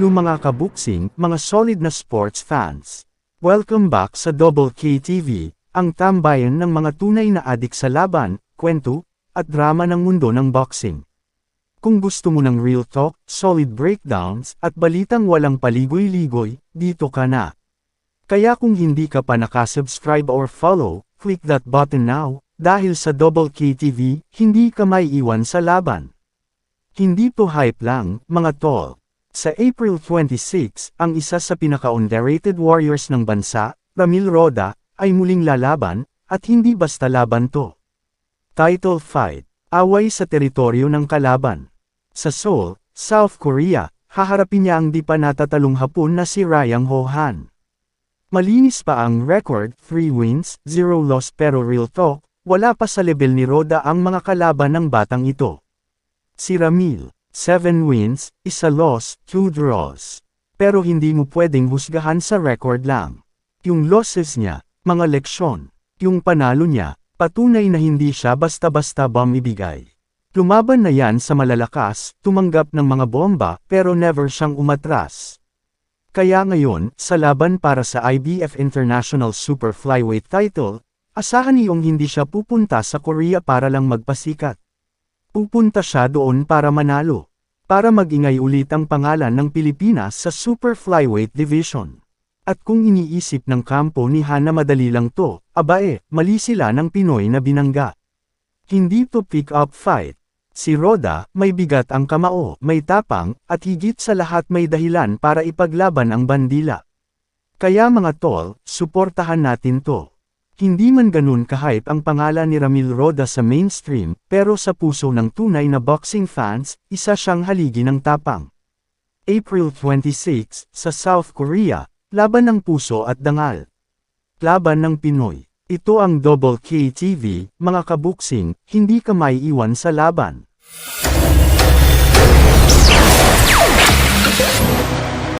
yung mga kabuksing, mga solid na sports fans. Welcome back sa Double K TV, ang tambayan ng mga tunay na adik sa laban, kwento, at drama ng mundo ng boxing. Kung gusto mo ng real talk, solid breakdowns, at balitang walang paligoy-ligoy, dito ka na. Kaya kung hindi ka pa nakasubscribe or follow, click that button now, dahil sa Double K TV, hindi ka may iwan sa laban. Hindi to hype lang, mga tol. Sa April 26, ang isa sa pinaka-underrated warriors ng bansa, Ramil Roda, ay muling lalaban, at hindi basta laban to. Title Fight, away sa teritoryo ng kalaban. Sa Seoul, South Korea, haharapin niya ang di pa natatalong hapon na si Ryan Hohan. Malinis pa ang record, 3 wins, 0 loss pero real talk, wala pa sa level ni Roda ang mga kalaban ng batang ito. Si Ramil, 7 wins, isa loss, 2 draws. Pero hindi mo pwedeng husgahan sa record lang. Yung losses niya, mga leksyon. Yung panalo niya, patunay na hindi siya basta-basta bumibigay. Lumaban na yan sa malalakas, tumanggap ng mga bomba, pero never siyang umatras. Kaya ngayon, sa laban para sa IBF International Super Flyweight title, asahan niyong hindi siya pupunta sa Korea para lang magpasikat. Pupunta siya doon para manalo. Para magingay ulit ang pangalan ng Pilipinas sa Super Flyweight Division. At kung iniisip ng kampo ni Hana madali lang to, abae, mali sila ng Pinoy na binangga. Hindi to pick-up fight. Si Roda, may bigat ang kamao, may tapang, at higit sa lahat may dahilan para ipaglaban ang bandila. Kaya mga tol, suportahan natin to. Hindi man ganun kahype ang pangalan ni Ramil Roda sa mainstream, pero sa puso ng tunay na boxing fans, isa siyang haligi ng tapang. April 26, sa South Korea, laban ng puso at dangal. Laban ng Pinoy. Ito ang Double K TV, mga kabuksing, hindi ka may iwan sa laban.